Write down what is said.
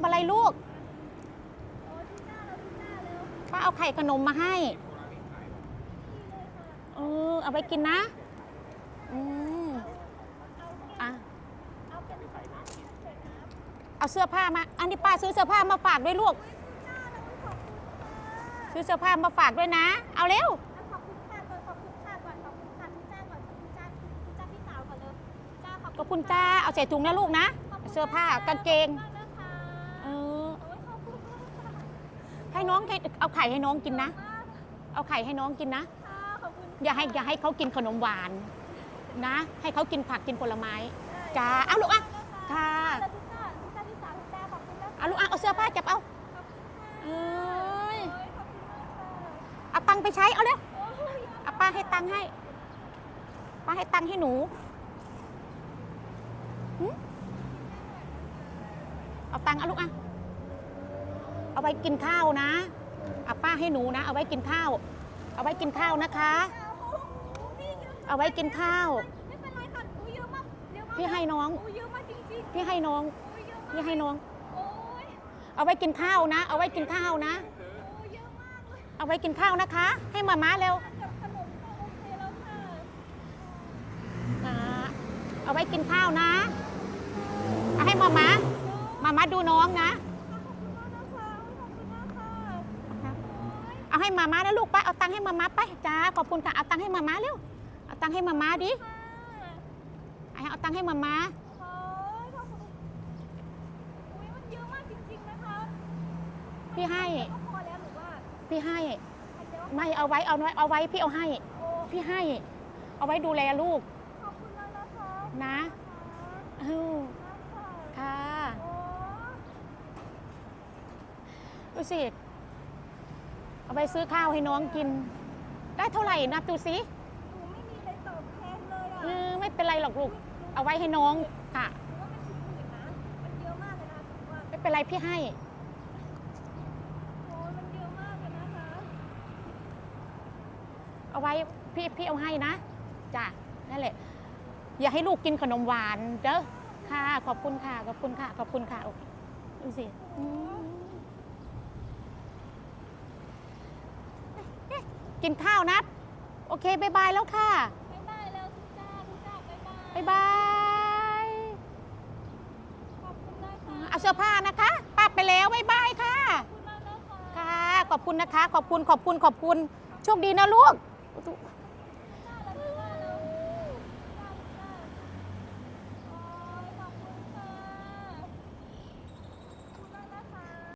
ำอะไรลูกป้าเอาไข่ขนมมาให้เออเอาไปกินนะ อืมอะเอาเสื้อผ้ามา อันนี้ป้าซื้อเสื้อผ้ามาฝากด้วยลูก ซื้อเสื้อผ้ามาฝากด้วยนะ เอาเร็วขอบคุณค่ะก่อนขอบคุณค่ะก่อนขอบคุณค่ะพี่จ้าก่อนพี่จ้าพี่จ้าพี่สาวก่อนเลยจ้าขอบขอบคุณจ้า เอาใส่ถุงนะลูกนะ เสื้อผ้ากางเกง มากนะคะ เออ โอ้ยขอบคุณมากค่ะ ให้ น้องให้เอาไข่ให้น้องกินนะ เอาไข่ให้น้องกินนะค่ะขอบคุณอย่าให้อย่าให้เขากินขนมหวานนะ ให้เขากินผักกินผลไม้จ้าเอาลูกอะค่ะแล้วพี่จ้าพี่จ้าพี่สาวพี่จ้าขอบคุณนะคะเอาลูกอะเอาเสื้อผ้าจับเอาขอบคุณค่ะเอ้ยโอ้ยขอบคุณมากค่ะเอาตังค์ไปใช้เอาเร็วโอ้ยเอาป้าให้ตังค์ให้ป้าให้ตังค์ให้หนูหึเอาตังค์เอาลูกอะ เอาไว้กินข้าวนะเอาป้าให้หนูนะ เอาไว้กินข้าว เอาไว้กินข้าวนะคะโอ้โหพี่เยอะเอาไว้กินข้าว ไม่เป็นไรค่ะอุ้ยเยอะมากเยอะมากพี่ให้น้อง อุ้ยเยอะมากจริงพี่ให้น้อง ๆอุ้ยเยอะมากพี่ให้น้อง โอ้ยเอาไว้กินข้าวนะ เอาไว้กินข้าวนะ โอ้ยเยอะมากเลยเอาไว้กินข้าวนะคะ ให้มาม่าเร็วกับขนมก็โอเคแล้วค่ะอ่าเอาไว้กินข้าวนะเอาให้มาม่ามาม่าดูน้องนะ ขอบคุณมากนะคะขอบคุณมากค่ะ เอาให้มาม่านะลูกไปเอาตังค์ให้มาม่าไปจ้าขอบคุณค่ะเอาตังค์ให้มาม่าเร็วเอาตังค์ให้มาม่าดิค่ะเอาตังค์ให้มาม่าโอ้ยขอบคุณอุ้ยมันเยอะมากจริงๆนะคะพี่ให้ ก็พอแล้วหรือว่าพี่ให้อันเดียวไม่เอาไว้เอาไว้เอาไว้พี่เอาให้ โอ้พี่ให้ เอาไว้ดูแลลูกขอบคุณมากนะคะนะขอบอื้อคุณมากค่ะค่ะโอ้ ดูสิ เอาไปซื้อข้าวให้น้องกิน ได้เท่าไหร่นับดูสิหนูไม่มีอะไรตอบแทนเลยอะเออไม่เป็นไรหรอกลูก เอาไว้ให้น้องค่ะ หนูว่ามันถึงหมื่นนะ มันเยอะมากเลยนะถือว่าไม่เป็นไรพี่ให้ โอ้ยมันเยอะมากเลยนะคะเอาไว้พี่พี่เอาให้นะจ้ะนั่นแหละ อย่าให้ลูกกินขนมหวานเด้อค่ะ ขอบคุณค่ะ ขอบคุณค่ะ ขอบคุณค่ะโอเคดูสิอืมเอ๊ะ กินข้าวนะโอเคบายบายแล้วค่ะบ๊ายบายแล้วทุกจ้าทุกจ้าบ๊ายบายบายบายขอบคุณนะคะ เอาเสื้อผ้านะคะป้าไปแล้วบายบายค่ะ ขอบคุณมากนะคะ ค่ะ ขอบคุณนะคะ ขอบคุณขอบคุณขอบคุณโชคดีนะลูก